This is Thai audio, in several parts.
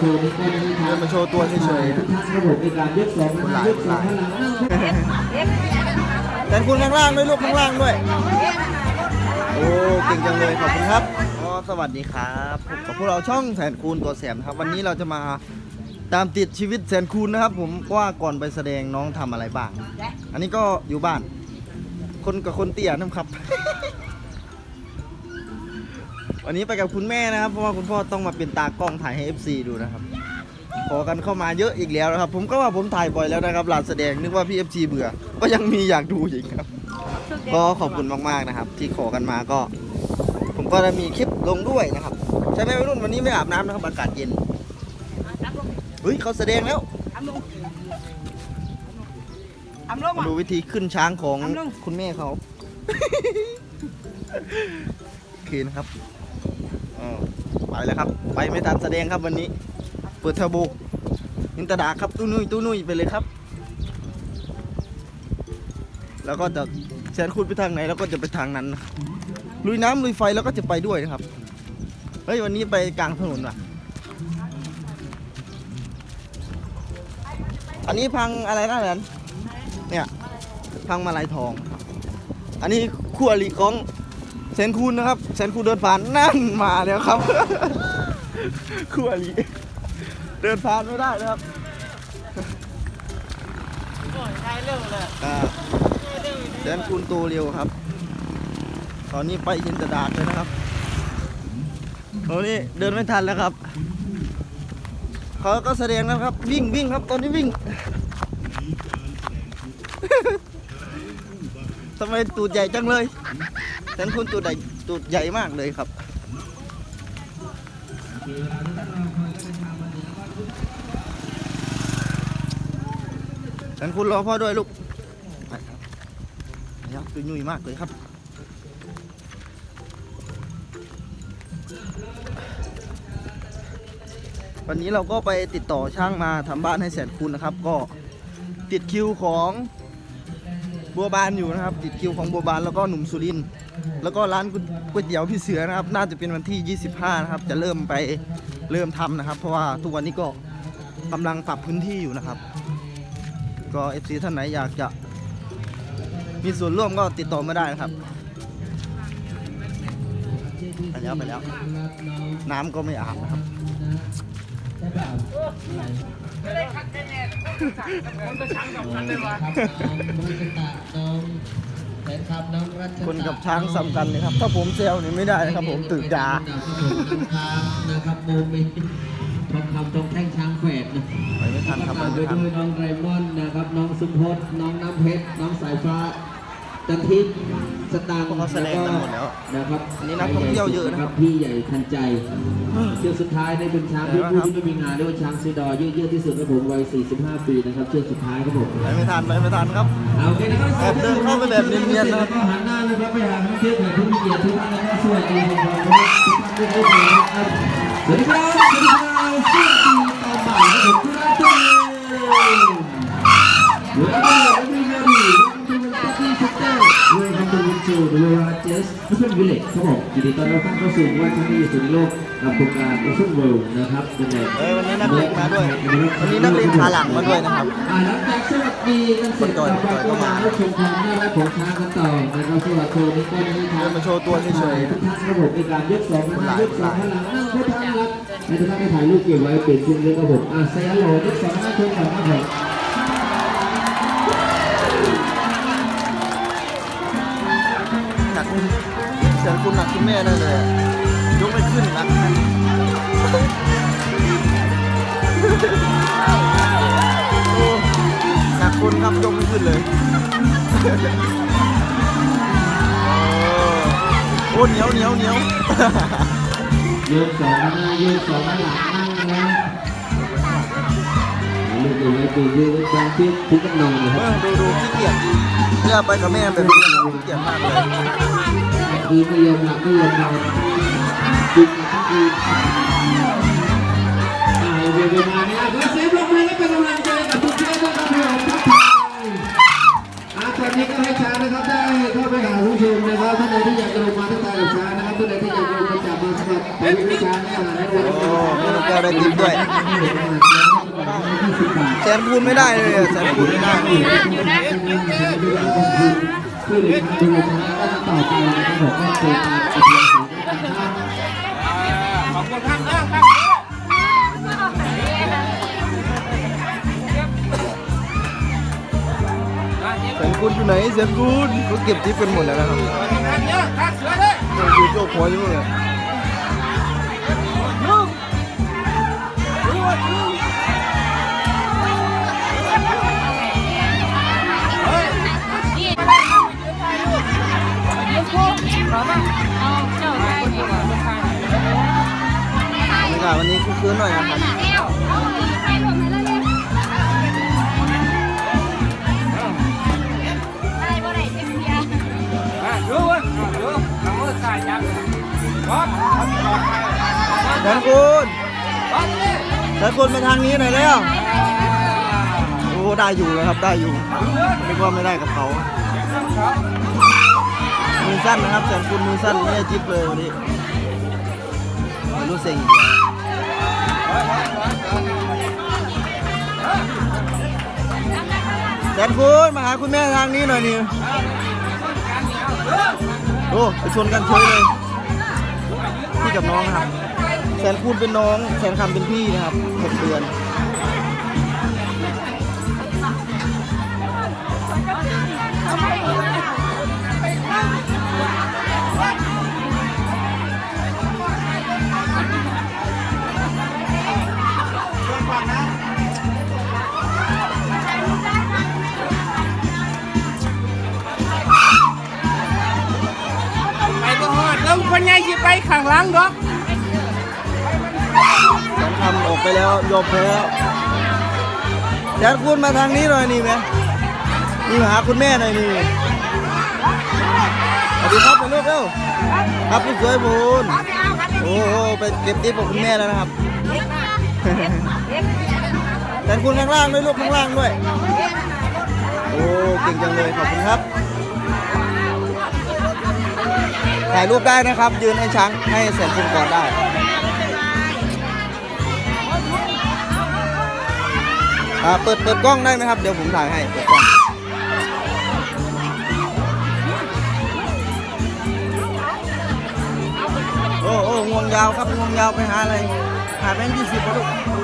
เดินมาโชว์ตัวเฉยทุกท่านคนหน้ายกสองข้างหลังนั่งเพื่อทำหลักๆแต่คุณข้างล่างด้วยลูกข้างล่างด้วย โอ้เก่งจังเลยขอบคุณครับอ๋อสวัสดีครับพบกับพวกเราช่องแสนคูณตัวแสบนครับ วันนี้เราจะมาตามติดชีวิตแสนคูณนะครับ ผมว่าก่อนไปแสดงน้องทำอะไรบ้าง อันนี้ก็อยู่บ้าน คนกับคนเตี้ยนะครับ วันนี้ไปกับคุณแม่นะครับ เพราะว่าคุณพ่อต้องมาเป็นตากล้องถ่ายให้ FC ดูนะครับ ขอกันเข้ามาเยอะอีกแล้วนะครับ ผมก็ว่าผมถ่ายบ่อยแล้วนะครับลานแสดงนึกว่าพี่ FC เบื่อ ก็ยังมีอยากดูอีกครับ ก็ขอบคุณมากๆนะครับ ที่ขอกันมาก็ ผมก็ได้มีคลิปลงด้วยนะครับ ใช่ไหมวัยรุ่นวันนี้ไม่อาบน้ำนะครับอากาศเย็นเฮ้ยเขาแสดงแล้วทำลงทำลงมาอะดูวิธีขึ้นช้างของทำลงคุณแม่เขาโอเคนะครับอ๋อ ไปแล้วครับ ไปไม่ทันแสดงครับวันนี้ เปิดเทอร์โบนินตาดาครับตู้นุ้ยตู้นุ้ยไปเลยครับ แล้วก็จะแสนคุณไปทางไหนแล้วก็จะไปทางนั้นลุยน้ำลุยไฟแล้วก็จะไปด้วยนะครับ เฮ้ยวันนี้ไปกลางถนนว่ะ อันนี้พังอะไรนะเหรนเนี่ย พังมาลายทอง อันนี้คู่อริของ แสนคูณนะครับแสนคูณเดินผ่านนั่นมาแล้วครับคู่อริเดินผ่านไม่ได้นะครับใช่เรื่องเลยอ่าแสนคูณโตเร็วครับ ตอนนี้ไปจินตดาดเลยนะครับตอนนี้เดินไม่ทันแล้วครับเขาก็แสดงแล้วครับ วิ่งวิ่งครับ ตอนนี้วิ่งทำไมตูดใหญ่จังเลย แสนคูณตูดใหญ่ตูดใหญ่มากเลยครับแสนคูณรอพ่อด้วยลูกนี่ครับตัวยุ่ยมากเลยครับวันนี้เราก็ไปติดต่อช่างมาทำบ้านให้แสนคุณนะครับ ก็ติดคิวของบัวบานอยู่นะครับ ติดคิวของบัวบานแล้วก็หนุ่มสุรินทร์ แล้วก็ร้านก๋วยเตี๋ยวพี่เสือนะครับ น่าจะเป็นวันที่ 25 นะครับ จะเริ่มไปเริ่มทำนะครับ เพราะว่าทุกวันนี้ก็กำลังปรับพื้นที่อยู่นะครับ ก็เอฟซีท่านไหนอยากจะ มีส่วนร่วมก็ติดต่อมาได้นะครับไปแล้วไปแล้ว น้ำก็ไม่อาบนะครับมันก็ช่างกับมันเลยว่ะ คนกับช้างซ้ำกันเลยครับ ถ้าผมเซลนี่ไม่ได้นะครับ ผมตื่นยานะครับโมเมนต์ทองคำตรงแท่งช้างแขวดนะไปไม่ทันครับไปตามไปไม่ทันด้วยน้องไรมอนด์นะครับ น้องสุพจน์น้องน้ำเพชร น้องสายฟ้า จันทิพย์สตางค์พวกเขาแสดงกันหมดแล้วนะครับอันนี้นักท่องเที่ยวเยอะนะครับพี่ใหญ่ทันใจเชือกสุดท้ายในเป็นช้างที่ไหนผู้วะครับที่ไม่มีงานเรียกว่าช้างซีดอร์ยืดๆที่สุดครับผมวัย 45 ปีนะครับเชือกสุดท้ายครับผมไปไม่ทันไปไม่ทันครับเอาโอเคนะครับแอบเดินเข้าไปแบบเนียนๆนะครับก็หันหน้านะครับไปหานักเที่ยวแขกผู้มีเกียรติทุกท่านนะครับสวัสดีทุกท่านนะครับทุกท่านด้วยนะครับสวัสดีครับสวัสดีครับสวัสดีตอนบ่ายครับผมทุกท่านเวลาเรา เวลาเจสไม่ใช่วิลเลจครับผมยินดีต้อนรับท่านเข้าสู่ว่าที่นี่สู่โลกกับโครงการโอเชียนเวิลด์นะครับเป็นไงเอ้ยวันนี้นักเรียนมาด้วย วันนี้นักเรียนขาหลังมาด้วยนะครับอ่าหลังจากสวัสดีกันเสร็จเราก็มารับชมความน่ารักของช้างกันต่อนะครับสวัสดีนี้ก็มีทางเดินมาโชว์ตัวเฉยๆทุกท่านครับผมในการยกสองนะยกสองข้างหลังนั่งเพื่อทางรักในทุกท่านไปถ่ายรูปเก็บไว้เป็นชิ้นเล็กครับผมอ่าเซียโหลยกสองหน้าชมก่อนครับผม เสียงคุณหนักคุณแม่ได้เลยยกไม่ขึ้นหนักโอ้หนักคุณครับยกไม่ขึ้นเลยโอ้เหนียวเหนียวเหนียวยกสองหน้ายกสองน้าหลัง นั่งนะลูกเก็บไว้เยืดบางที่ทุกกำลังนะคเอรับอดูดูขี้เกียจเนี่ยไปกับแม่แบบนี้ขี้เกียจมากเลยดีไม่ยอมหลับไม่ยอมนอนดึกทั้งคืนอ่าเดี๋ยวเดี๋ยวมาเนี่ยขอเสียงมือและเป็นกำลังใจกับทุกท่านนะครับผมทักทายอ่าตอนนี้ก็ให้ช้างนะครับได้เข้าไปหาผู้ชมนะครับท่านใดที่อยากจะลงมาทักทายกับช้างนะครับท่านใดที่อยากจะลงมาจับมาสมัครไปวิชาแน่นอนนะครัโอ้บไม่ต้องไปก้วได้กิฟด้วย แสนคูณไม่ได้เลยอะแสนคูณไม่ได้คือในทางดูชนะก็จะต่อไปนะครับผมก็คือการอัพยาของการท่าขอบคุณข้างข้างข้างแสนคูณอยู่ไหนแสนคูณเขาเก็บทิปกันหมดแล้วนะครับข้างเยอะข้าง เสือเลยโอ้ยโยกหัวอยู่เลยบรรยากาศวันนี้คึกคืนหน่อยนะครับดูวะดูทำมือใส่จับวัดแสนคูณแสนคูณมาทางนี้หน่อยแล้วโอ้ได้อยู่แล้วครับได้อยู่ไม่ว่าไม่ได้กับเขา สั้นนะครับแสนคูณมือสั้นไม่ได้จิ๊บเลยวันนี้ไม่รู้เซ็งแสนคูณมาหาคุณแม่ทางนี้หน่อยนี่โอ้ไปชนกันเฉยเลยพี่กับน้องนะครับ แสนคูณเป็นน้อง แสนคำเป็นพี่นะครับหกเดือนไป บ่ฮอดล้วคนใหญ่สิไปข้างหลังดอกแสนคำออกไปแล้วยอมแพ้แสนคูณมาทางนี้หน่อยนี่ไหมนี่มาหาคุณแม่หน่อยนี่ สวัสดีครับลูกเร็วครับผู้สวยบุญโอ้โหไปเก็บติ๊บของคุณแม่แล้วนะครับแสนคูณข้างล่างด้วยลูกข้างล่างด้วย โอ้เก่งจังเลยขอบคุณครับถ่ายรูปได้นะครับ ยืนให้ช้างให้แสนคูณก่อนได้อ่าเปิดเปิดกล้องได้ไหมครับ เดี๋ยวผมถ่ายให้เปิดกล้อง โอ้โอ้งวงยาวครับงวงยาวไปหาอะไร หาแบงค์ยี่สิบลูกโอ้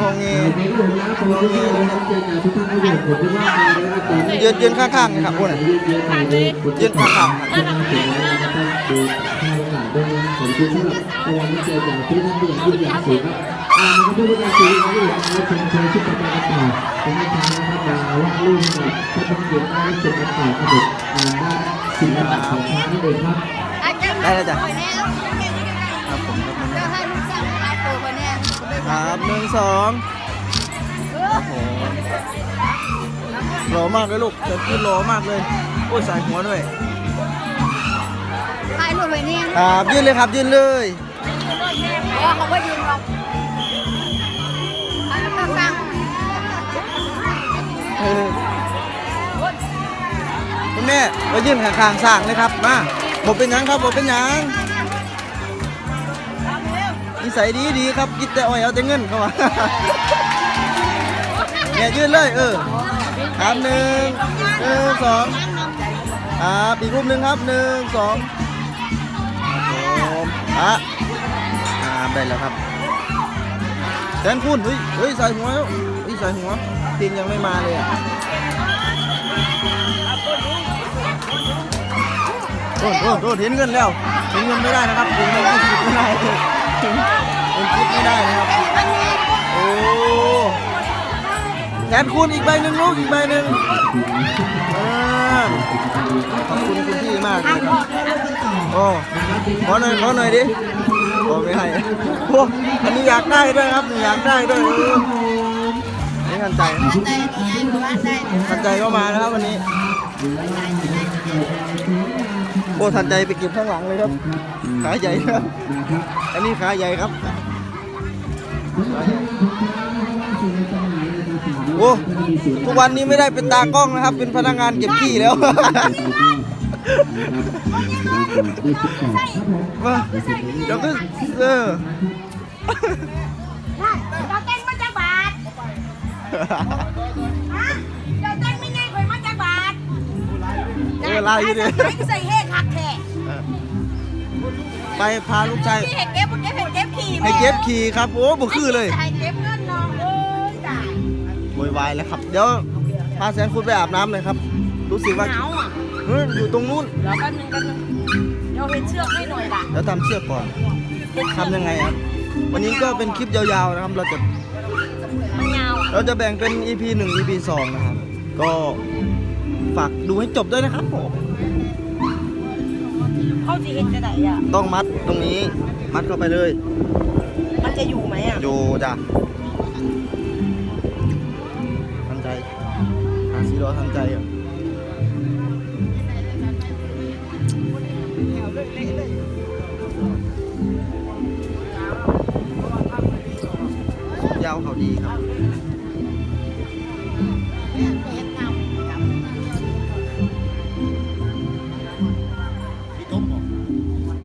งงเงในรูปนะผมก็นะครับเจอกับทุกท่านผู้ชมผมคิดว่าในนะครับตอนนี้ยืนยืนข้างๆนะครับโอ้ยยืนยืนถ่ายเยยืนข้างๆครับ นะครับดูข้างหลังด้วยนะผมคิดว่าตอนนี้เจอกับทุกท่านผู้ชมยืนอย่างสูงครับอ่านะครับทุกท่านสูงครับเราชมเชยชุดประจำกันต่อผมให้ทางนะครับดาวว่าลูกกับถ้าต้องเกี่ยวกับชุดกันต่อครับผมอ่าด้านศิลปะของทางนั่นเองครับได้แล้วจ้ะครับผมครับหนึ่งสองครับผมหล่อมากเลยลูกเกิดขึ้นหล่อมากเลยโอ้ยสายหัวด้วยถ่ายรูปไว้เนี่ยครับยื่นเลยครับยื่นเลยเพราะว่าเขาก็ยืนรออั คุณแม่มายื่นข้างๆสร้างเลยครับมาผมเป็นยังครับผมเป็นยังนิสัยดีดีครับกินแต่อ้อยเอาแต่เงินเข้ามาเนี่ยยื่นเลยเออครับหนึ่งหนึ่งสองครับอีกรูปหนึ่งครับหนึ่งสองผมอะอ่าได้แล้วครับแสนคุณเฮ้ยเฮ้ยใส่หัวแล้วเฮ้ยใส่หัว เพลงยังไม่มาเลยอะโดนโดนโดนเห็นเงินแล้วเห็นเงินไม่ได้นะครับเห็นเงินไม่ได้เลยเห็นคลิปไม่ได้นะครับโอ้แทนคุณอีกใบหนึ่งลูกอีกใบหนึ่งขอบคุณคุณพี่มากเลยครับโอ้ขอหน่อยขอหน่อยดิโอ้ไม่ให้โอ้อันนี้อยากได้ด้วยครับอยากได้ด้วย เออนี่ทันใจทันใจก็มาแล้วครับวันนี้ โอ้ทันใจไปเก็บข้างหลังเลยครับ ขาใหญ่ครับ อันนี้ขาใหญ่ครับ โอ้ทุกวันนี้ไม่ได้เป็นตากล้องนะครับ เป็นพนักงานเก็บขี้แล้วมาเดี๋ยวก็เออ ฮะเราเต้นไม่ง่ายกว่ามาจากบาทเออลายอยู่ดิ ไม่ใส่เฮ็ดหักแท้ไปพาลูกชายที่เห็ดเก็บเก็บเห็ดเก็บขี่ให้เก็บขี่ครับ โอ้บุคือเลยให้เก็บเงินน้องเอ้ยตายโวยวายแล้วครับ เดี๋ยวพาแสนคุณไปอาบน้ำเลยครับ รู้สึกว่าหนาวอะเฮ้ยอยู่ตรงนู้นเดี๋ยวแป๊บนึงแป๊บนึงเดี๋ยวเห็ดเชือกให้หน่อยล่ะเดี๋ยวทำเชือกก่อนเห็ดเชือก ทำยังไงครับ วันนี้ก็เป็นคลิปยาวๆนะครับ เราจะ มันยาวอะเราจะแบ่งเป็น EP 1 EP 2 นะครับ ก็ฝากดูให้จบด้วยนะครับผม เขาจะเห็ดจะไหนอะ ต้องมัดตรงนี้ มัดเข้าไปเลย มันจะอยู่ไหมอะ อยู่จ้ะทันใจหาซีรอทันใจอะยาว เขาดีครับ